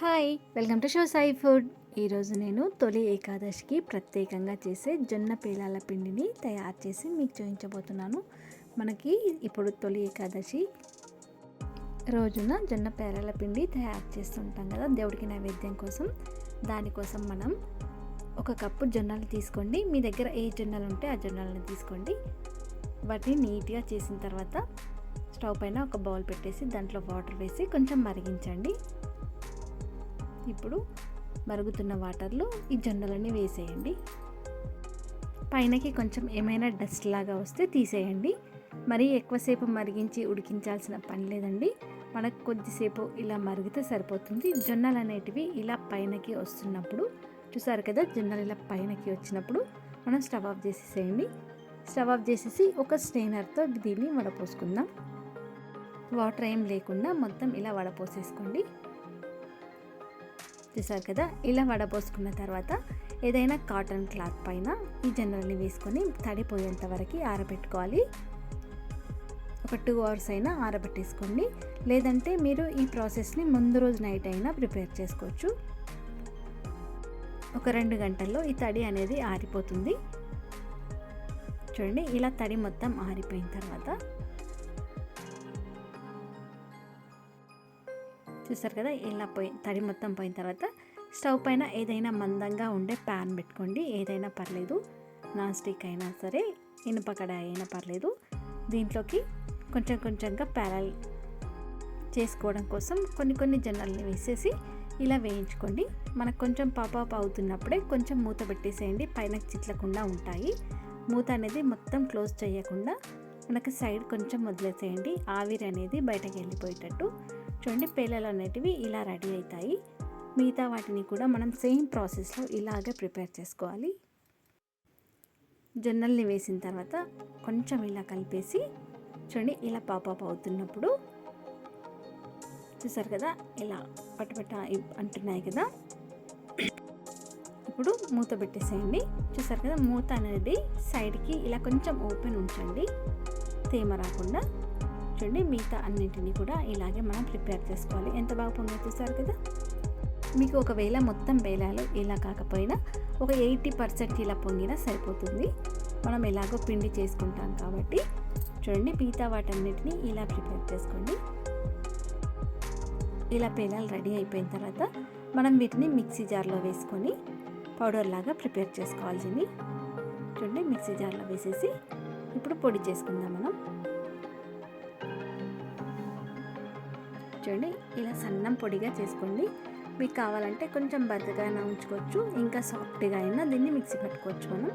Hi welcome to show Sai food. ఈరోజు నేను తొలి ఏకాదశికి ప్రత్యేకంగా చేసే జొన్న పేలాల పిండిని తయారు చేసి మీకు చూపించబోతున్నాను. మనకి ఇప్పుడు తొలి ఏకాదశి రోజున జొన్న పేలాల పిండి తయారు చేస్తుంటాం కదా దేవుడికి నైవేద్యం కోసం. దానికోసం మనం ఒక కప్పు జొన్నలు తీసుకోండి. మీ దగ్గర ఏ జొన్నలు ఉంటే ఆ జొన్నలను తీసుకోండి. వాటిని నీట్గా చేసిన తర్వాత స్టవ్ పైన ఒక బౌల్ పెట్టేసి దాంట్లో వాటర్ వేసి కొంచెం మరిగించండి. ఇప్పుడు మరుగుతున్న వాటర్లో ఈ జొన్నలన్నీ వేసేయండి. పైనకి కొంచెం ఏమైనా డస్ట్ లాగా వస్తే తీసేయండి. మరీ ఎక్కువసేపు మరిగించి ఉడికించాల్సిన పని లేదండి. మనకు కొద్దిసేపు ఇలా మరిగితే సరిపోతుంది. జొన్నలు అనేటివి ఇలా పైనకి వస్తున్నప్పుడు చూసారు కదా జొన్నలు ఇలా పైనకి వచ్చినప్పుడు మనం స్టవ్ ఆఫ్ చేసేసేయండి. స్టవ్ ఆఫ్ చేసేసి ఒక స్ట్రెయినర్తో దీన్ని వడపోసుకుందాం. వాటర్ ఏం లేకుండా మొత్తం ఇలా వడపోసేసుకోండి. చూసారు కదా? ఇలా వడపోసుకున్న తర్వాత ఏదైనా కాటన్ క్లాత్ పైన ఈ జనరల్ని వేసుకొని తడిపోయేంత వరకు ఆరబెట్టుకోవాలి. ఒక టూ అవర్స్ అయినా ఆరబెట్టేసుకోండి. లేదంటే మీరు ఈ ప్రాసెస్ని ముందు రోజు నైట్ అయినా ప్రిపేర్ చేసుకోవచ్చు. ఒక రెండు గంటల్లో ఈ తడి అనేది ఆరిపోతుంది. చూడండి ఇలా తడి మొత్తం ఆరిపోయిన తర్వాత చూస్తారు కదా ఇలా పోయి తడి మొత్తం పోయిన తర్వాత స్టవ్ పైన ఏదైనా మందంగా ఉండే ప్యాన్ పెట్టుకోండి. ఏదైనా పర్లేదు నాన్ స్టిక్ అయినా సరే ఇనుప కడాయి అయినా పర్లేదు. దీంట్లోకి కొంచెం కొంచెంగా ప్యారల్ చేసుకోవడం కోసం కొన్ని కొన్ని జొన్నల్ని వేసేసి ఇలా వేయించుకోండి. మనకు కొంచెం పాపాప్ అవుతున్నప్పుడే కొంచెం మూత పెట్టేసేయండి. పైన చిట్లకుండా ఉంటాయి. మూత అనేది మొత్తం క్లోజ్ చేయకుండా మనకు సైడ్ కొంచెం వదిలేసేయండి. ఆవిరి అనేది బయటకు వెళ్ళిపోయేటట్టు. చూడండి పేలలు అనేటివి ఇలా రెడీ అవుతాయి. మిగతా వాటిని కూడా మనం సేమ్ ప్రాసెస్లో ఇలాగే ప్రిపేర్ చేసుకోవాలి. జొన్నల్ని వేసిన తర్వాత కొంచెం ఇలా కలిపేసి చూడండి ఇలా పాపాప్ అవుతున్నప్పుడు చూసారు కదా ఇలా పట్టపట్ట అంటున్నాయి కదా. ఇప్పుడు మూత పెట్టేసేయండి. చూసారు కదా మూత అనేది సైడ్కి ఇలా కొంచెం ఓపెన్ ఉంచండి. తేమ రాకుండా చూడండి మిగతా అన్నింటినీ కూడా ఇలాగే మనం ప్రిపేర్ చేసుకోవాలి. ఎంత బాగా పొంగి చూసారు కదా? మీకు ఒకవేళ మొత్తం బేలాలు ఇలా కాకపోయినా ఒక ఎయిటీ పర్సెంట్ ఇలా పొంగినా సరిపోతుంది. మనం ఎలాగో పిండి చేసుకుంటాం కాబట్టి. చూడండి మిగతా వాటన్నిటిని ఇలా ప్రిపేర్ చేసుకోండి. ఇలా పేలాలు రెడీ అయిపోయిన తర్వాత మనం వీటిని మిక్సీ జార్లో వేసుకొని పౌడర్ లాగా ప్రిపేర్ చేసుకోవాల్సింది. చూడండి మిక్సీ జార్లో వేసేసి ఇప్పుడు పొడి చేసుకుందాం మనం. చూడండి ఇలా సన్నం పొడిగా చేసుకోండి. మీకు కావాలంటే కొంచెం బద్దగా అయినా ఉంచుకోవచ్చు ఇంకా సాఫ్ట్గా అయినా దీన్ని మిక్సీ పెట్టుకోవచ్చు మనం.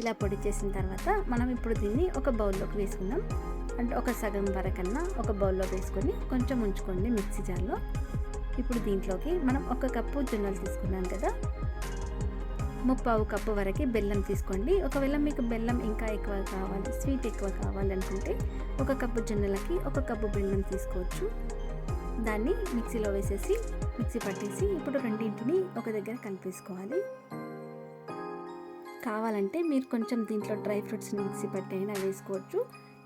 ఇలా పొడి చేసిన తర్వాత మనం ఇప్పుడు దీన్ని ఒక బౌల్లోకి వేసుకుందాం. అంటే ఒక సగం వరకన్నా ఒక బౌల్లో వేసుకొని కొంచెం ఉంచుకోండి మిక్సీ జార్లో. ఇప్పుడు దీంట్లోకి మనం ఒక కప్పు జొన్నలు తీసుకున్నాం కదా ముప్పావు కప్పు వరకు బెల్లం తీసుకోండి. ఒకవేళ మీకు బెల్లం ఇంకా ఎక్కువ కావాలి స్వీట్ ఎక్కువ కావాలనుకుంటే ఒక కప్పు జొన్నలకి ఒక కప్పు బెల్లం తీసుకోవచ్చు. దాన్ని మిక్సీలో వేసేసి మిక్సీ పట్టేసి ఇప్పుడు రెండింటిని ఒక దగ్గర కలిపేసుకోవాలి. కావాలంటే మీరు కొంచెం దీంట్లో డ్రై ఫ్రూట్స్ మిక్సీ పట్టి అయినా వేసుకోవచ్చు.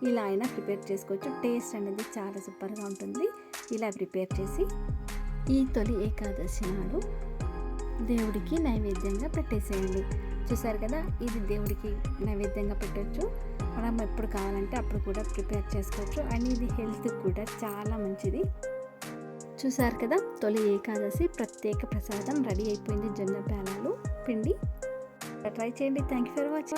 ఇలా అయినా ప్రిపేర్ చేసుకోవచ్చు. టేస్ట్ అనేది చాలా సూపర్గా ఉంటుంది. ఇలా ప్రిపేర్ చేసి ఈ తొలి ఏకాదశి నాడు దేవుడికి నైవేద్యంగా పెట్టేసేయండి. చూసారు కదా? ఇది దేవుడికి నైవేద్యంగా పెట్టచ్చు. మనం ఎప్పుడు కావాలంటే అప్పుడు కూడా ప్రిపేర్ చేసుకోవచ్చు. అండ్ ఇది హెల్త్కి కూడా చాలా మంచిది. చూసారు కదా? తొలి ఏకాదశి ప్రత్యేక ప్రసాదం రెడీ అయిపోయింది. జొన్న పేలాలు పిండి. ట్రై చేయండి. Thank you for watching